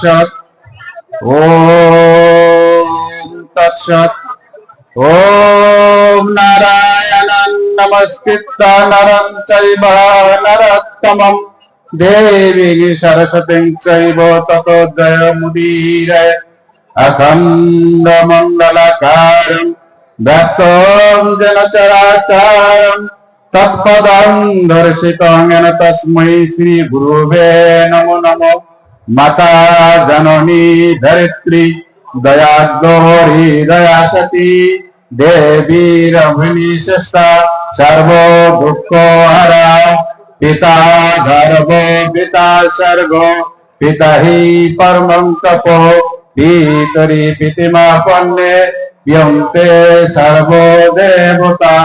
তৎসৎ। ওম তৎসৎ। ওম নারায়ণং নমস্কৃত নরং চৈব নরোত্তমম। দেবী সরস্বতীং চৈব ততো জয়মুদীরয় অখণ্ড মঙ্গলাকারং দত্তং তৎপদর্শিত তৎপদং তস্মৈ শ্রী গুরুবে নমো নমঃ। माता जननी धरित्री दयाद्गौरी दया सती, देवी रमणी सस्ता सर्वो दुःखो हरा। पिता धर्मो पिता सर्गो पिता हि परमं तपो। पितरि पितिमापन्ने यन्ते सर्वो देवता।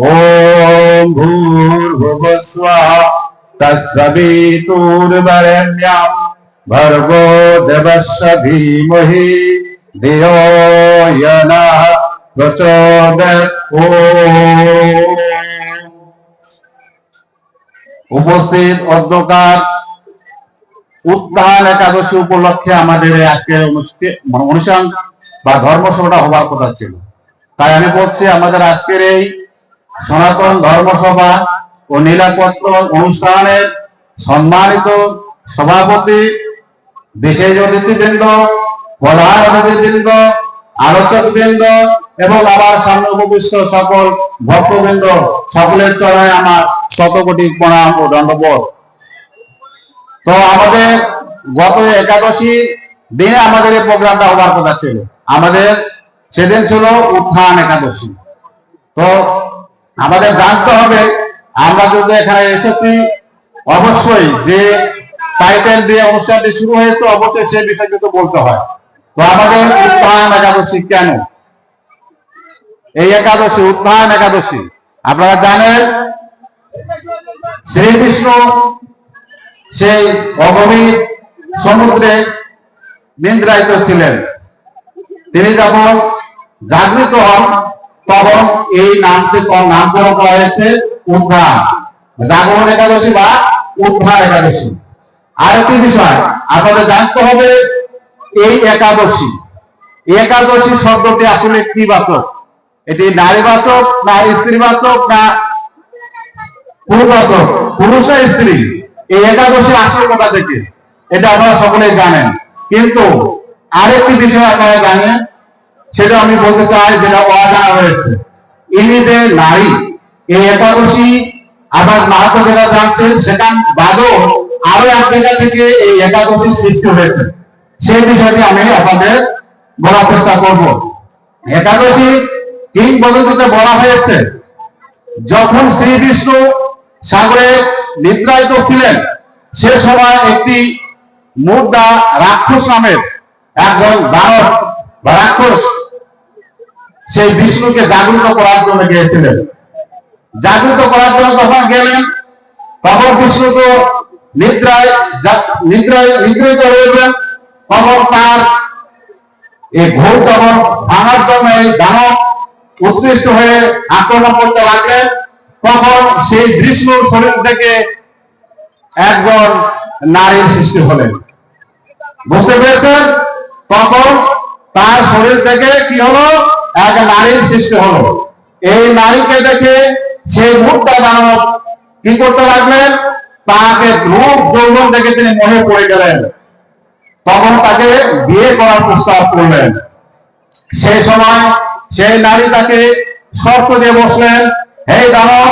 ॐ भूर्भुवस्वः। तत्सवितुर्वरेण्यम् भर्गो देवस्य धीमहि धियो य नः प्रचोदयात् ॐ উপস্থিত অধ্যকার উত্থান একাদশী উপলক্ষে আমাদের এই আজকের অনুষ্ঠে- মানে অনুষ্ঠান বা ধর্মসভাটা হবার কথা ছিল তাই আমি বলছি আমাদের আজকের এই সনাতন ধর্মসভা ও নীলাপত্র অনুষ্ঠানের সম্মানিত সভাপতি, বিশেষ অতিথিবৃন্দ, প্রধান অতিথিবৃন্দ আলোচক বৃন্দ এবং আমার সামনে উপবিষ্ট সকল ভক্তবৃন্দ, সকলের চরণে আমার শত কোটি প্রণাম ও দণ্ডবোধ। তো আমাদের গত একাদশী দিনে আমাদের এই প্রোগ্রামটা হবার কথা ছিল। আমাদের সেদিন ছিল উত্থান একাদশী। তো আমাদের জানতে হবে আমরা যদি এখানে এসেছি, অবশ্যই যে টাইটেল দিয়ে অনুষ্ঠানটি শুরু হয়েছে, অবশ্যই সে বিষয়ে কিন্তু বলতে হয়। তো আমাদের উত্থান একাদশী কেন? এই একাদশী, উত্থান একাদশী, আপনারা জানেন, শ্রী বিষ্ণু সেই অগভীর সমুদ্রে নিন্দ্রায়িত ছিলেন। তিনি যখন জাগৃত হন, তখন এই নামটি নামকরণ করা হয়েছে। উদ্ধার। জাগরণ একাদশী বা উদ্ধার একাদশী। আরেকটি বিষয়, আপনাদের জানতে হবে, এই একাদশী। একাদশী শব্দটি আসলে কি বাচক? এটি নারীবাচক না স্ত্রীবাচক না পুরুষবাচক পুরুষ আর স্ত্রী? এই একাদশী আসল কথা থেকে এটা আপনারা সকলেই জানেন। কিন্তু আরেকটি বিষয় আপনারা জানেন, সেটা আমি বলতে চাই, যেটা অজানা হয়েছে ইনি যে নারী এই একাদশী আবার মাহাতো যেটা জানছেন সেখান বাদেও আরও এক জায়গা থেকে এই একাদশী সৃষ্টি হয়েছে। সেই বিষয়টি আমি আপনাদের বলার চেষ্টা করব। একাদশী কিংবদন্তিতে বলা হয়েছে, যখন শ্রী বিষ্ণু সাগরে নিদ্রায়িত ছিলেন, সে সময় একটি মুদ্রা রাক্ষস নামের একজন দানব বা রাক্ষস সেই বিষ্ণুকে জাগৃত করার জন্য গিয়েছিলেন। জাগৃত করার জন্য যখন গেলেন, তখন বিষ্ণু তো নিদ্রায় নিদ্রায় নিদ্রিত হয়েছেন তখন তার এই ঘোর তখন ভাঙার জন্য এই দানব উৎকৃষ্ট হয়ে আক্রমণ করতে লাগলেন। তখন সেই বিষ্ণুর শরীর থেকে একজন নারীর সৃষ্টি হলেন। বুঝতে পেরেছেন? তখন তার শরীর থেকে কি হলো? এক নারীর সৃষ্টি হলো। এই নারীকে দেখে সেই মুক্তা দানব কি করতে লাগলেন? তাকে তিনি মনে পড়ে গেলেন। তখন তাকে বিয়ে করার প্রস্তাব করলেন। সেই সময় সেই নারী তাকে শর্ত দিয়ে বসলেন, হে দানব,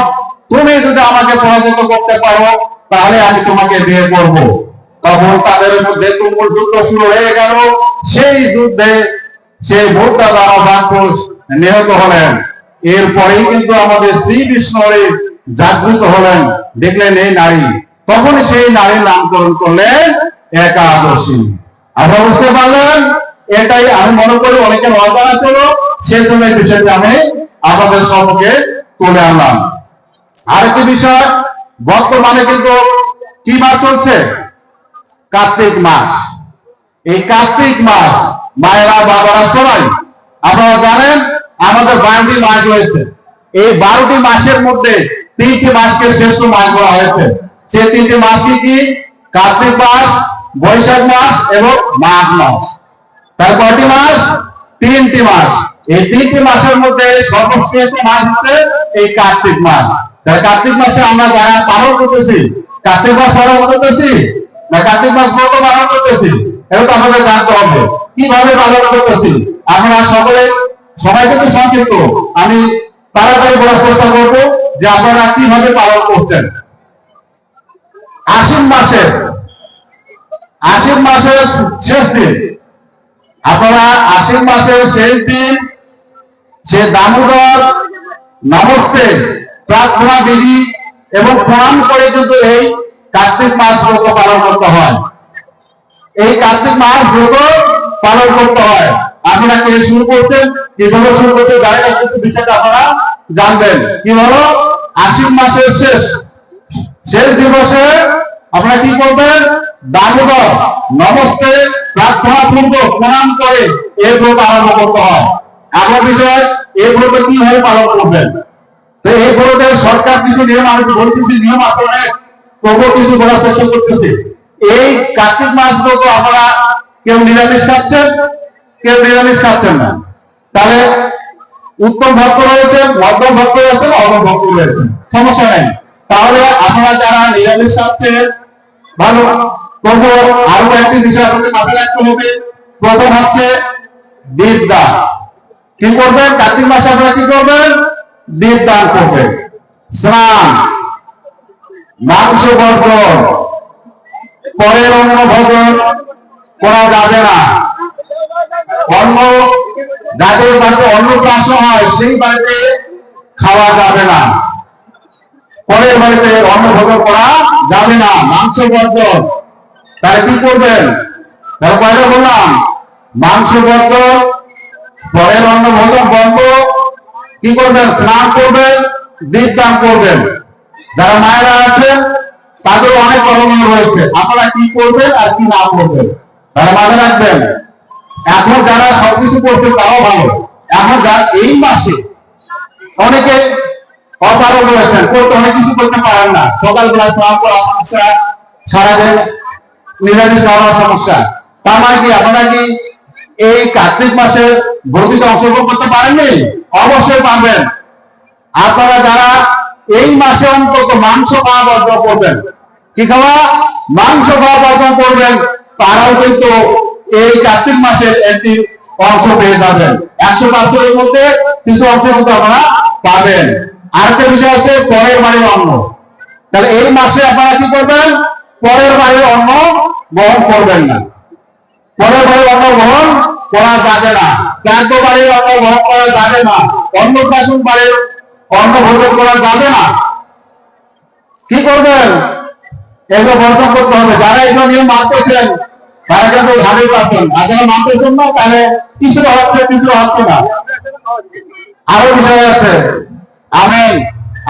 তুমি যদি আমাকে পরাজিত করতে পারো, তাহলে আমি তোমাকে বিয়ে করব। তখন তাদের মধ্যে তুমুল যুদ্ধ শুরু হয়ে গেল। সেই যুদ্ধে সেই ভোটটা দানব রাক্ষস নিহত হলেন। এরপরেই কিন্তু আমাদের শ্রী বিষ্ণুরে জাগৃত হলেন, দেখলেন এই নারী। তখন সেই নারীর নামকরণ করলেন একাদশী। আপনারা বুঝতে পারলেন? এটাই আমি মনে করি অনেকের অজানা ছিল সেই জন্য এই বিষয়টি আমি আপনাদের সম্মুখে তুলে আনলাম। আরেকটি বিষয়, বর্তমানে কিন্তু কি মাস চলছে? কার্তিক মাস। এই কার্তিক মাস, মায়েরা, বাবারা সবাই, আপনারা জানেন আমাদের বারোটি মাস রয়েছে। এই বারোটি মাসের মধ্যে তিনটি মাসকে শ্রেষ্ঠ মাস বলা হয়েছে। সে তিনটি মাস কি? কার্তিক মাস, বৈশাখ মাস এবং মাঘ মাস। তার কয়টি মাস? তিনটি মাস। এই তিনটি মাসের মধ্যে সর্বশ্রেষ্ঠ মাস হচ্ছে এই কার্তিক মাস। তাই কার্তিক মাসে আমরা যারা পালন করতেছি, কার্তিক মাস পালন করতেছি না কার্তিক মাস ব্রত পালন করতেছি এটা তো আমাদের জানতে হবে। কীভাবে পালন করতেছি? আপনারা সকলে সবাই কিন্তু সংক্ষিপ্ত আমি তাড়াতাড়ি বলার চেষ্টা করব যে আপনারা কীভাবে পালন করছেন। আশ্বিন মাসে আশ্বিন মাসের শেষ দিন। আপনারা আশ্বিন মাসের দিন সে দামোদর, নমস্তে, প্রার্থনা বিধি এবং প্রণাম করে কিন্তু এই কার্তিক মাস ব্রত পালন করতে হয়। এই কার্তিক মাস ব্রত পালন করতে হয়। আপনারা কে শুরু করছেন কীভাবে শুরু করতে জানেন না কিন্তু বিষয়টা আপনারা জানবেন। কি হলো? আশ্বিন মাসের শেষ শেষ দিবসে আপনারা কি করবেন? দামোদর নমস্তে প্রার্থনা পূর্বক প্রণাম করে এই ব্রত আরম্ভ করতে হয়। আমার বিষয়, এই ব্রত কীভাবে পালন করবেন? তো এই ব্রতের সরকার কিছু নিয়ম আমি বলতেছি নিয়ম আসলে তবুও কিছু বলার চেষ্টা করতেছি। এই কার্তিক মাস ব্রত আপনারা কেউ নিরামিষ খাচ্ছেন? কেউ নিরামিষ খাচ্ছেন না। তাহলে উত্তম ভক্ত রয়েছে মধ্যম ভক্ত রয়েছে অধম ভক্ত রয়েছে সমস্যা নেই। তাহলে আপনারা যারা নিরামিষ খাচ্ছেন, ভালো, তবু আরও একটি বিষয় আপনাদের মাথায় রাখতে হবে। প্রথম হচ্ছে কি করবেন? কার্তিক মাসে আপনারা কি করবেন? দান করবেন। স্নান, মাংস বর্জন, পরের অন্ন ভোজন করা যাবে না। অন্ন যাদের বাড়িতে অন্নপ্রাশন হয়, সেই বাড়িতে খাওয়া যাবে না। পরের বাড়িতে অন্ন করা যাবে না। মাংস বর্জন। তাহলে কি করবেন? তাহলে কয়টা বললাম? মাংস বর্জন, পরের অন্ন বন্ধ। কি করবেন? স্নান করবেন, দীপ করবেন। যারা মায়েরা আছেন তাদের অনেক করণীয় রয়েছে। আপনারা কি করবেন আর কি না করবেন? তারা মাথায় রাখবেন। এখন যারা সবকিছু করছে তাও ভালো। এখন যা, এই মাসে অনেকে অপারগ রয়েছেন করতে অনেক কিছু করতে পারেন না। সকালবেলা স্নান করা সমস্যা, সারাদিন নিরামিষ খাওয়ার সমস্যা। তার মানে কি, আপনারা কি এই কার্তিক মাসে ব্রতিতে অংশগ্রহণ করতে পারেননি? অবশ্যই পারবেন। আপনারা যারা এই মাসে অন্তত মাংস খাওয়া বর্জন করবেন, কি খাওয়া? মাংস খাওয়া বর্জন করবেন, তারাও কিন্তু এই কার্তিক মাসের একটি অংশ পেয়ে যাবেন। একশো পাঁচশোর মধ্যে কিছু অংশ কিন্তু আপনারা পাবেন। আরেকটা বিষয় হচ্ছে পরের বাড়ির অন্ন। তাহলে এই মাসে আপনারা কি করবেন? পরের বাড়ির অন্ন গ্রহণ করবেন না। পরের বাড়ির অন্ন গ্রহণ করা যাবে না। চাদ্য বাড়ির অন্ন গ্রহণ করা যাবে না। অন্নপ্রাশন বাড়ির অন্ন ভোজন করা যাবে না। কি করবেন? এগুলো বর্জন করতে হবে। যারা এগুলো নিয়ম মানতেছেন তারা কিন্তু ভালোই পাচ্ছেন আর মানতেছেন না, তাহলে কিছুটা হচ্ছে কিছুটা হচ্ছে না। আরও বিষয় আছে। আমি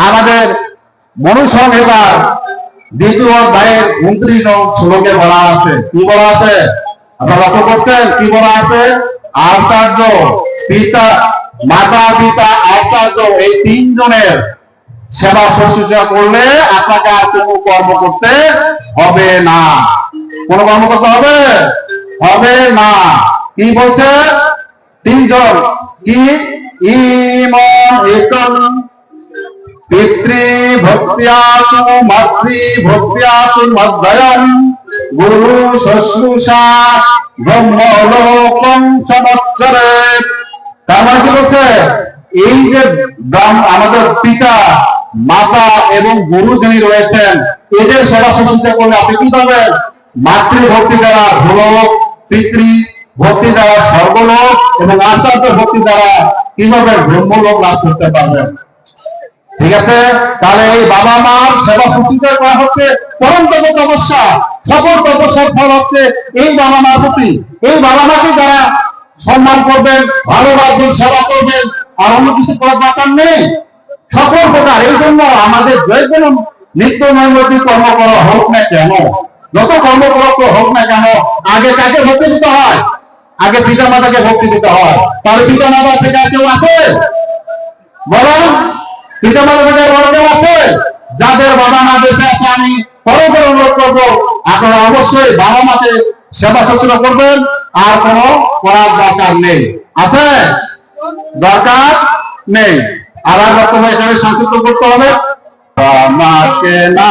আমাদের মনুসংহিতার দ্বিতীয় শ্লোকে বলা আছে। কি বলা আছে? আপনারা লক্ষ্য করছেন? কি বলা আছে? আচার্য পিতা, মাতা, পিতা, আচার্য এই তিনজনের সেবা শুশ্রূষা করলে আপনাকে আর কর্ম করতে হবে না। কোন কর্ম করতে হবে? হবে না। কি বলছে? তিনজন। কি? ইমন, একম। পিতৃ ভক্তিয়াসু মাতৃ ভক্তিয়াসু মধ্যয়ন গুরু শুশ্রূষা, ব্রহ্মলোকম সমচ্চরে তার মানে কি বলছে? এই যে আমাদের পিতা, মাতা এবং গুরু যিনি রয়েছেন, এদের সেবা শুশ্রূষা করলে আপনি কি পাবেন? মাতৃ ভক্তি দ্বারা ভূলোক, পিতৃ ভক্তি দ্বারা স্বর্গলোক এবং আচার্য ভক্তি দ্বারা কি পাবেন ব্রহ্মলোক লাভ করতে পারবেন ঠিক আছে? তাহলে এই বাবা মার সেবা শুশ্রূষা করা হচ্ছে পরম তপ তপস্যা সকল তপস্যার ফল হচ্ছে এই বাবা মার প্রতি। এই বাবা মাকে যারা সম্মান করবেন, ভালোবাসবেন, সেবা করবেন, আর অন্য কিছু করার দরকার নেই সকল প্রকার এই জন্য আমাদের যে কোনো নিত্য নৈমিত্তিক কর্ম করা হোক না কেন যত কর্মপ্রাপ্ত হোক না কেন, আগে কাকে ভক্তি দিতে হয়? আগে পিতা মাতাকে ভক্তি দিতে হয়। তাহলে পিতা মাতা থেকে কেউ আছে বরং পিতা মাতা থেকে বড় কেউ আছে যাদের বাবা মা দেশে আছে, আমি বড় অনুরোধ করব, আপনারা অবশ্যই বাবা মাকে সেবা শুশ্রূষা করবেন, আর কোনো করার দরকার নেই। আছে? দরকার নেই। আর বর্তমানে এখানে সংক্ষিপ্ত করতে হবে। আমাকে না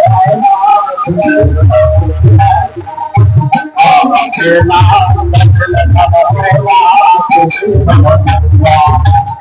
Oh, my God.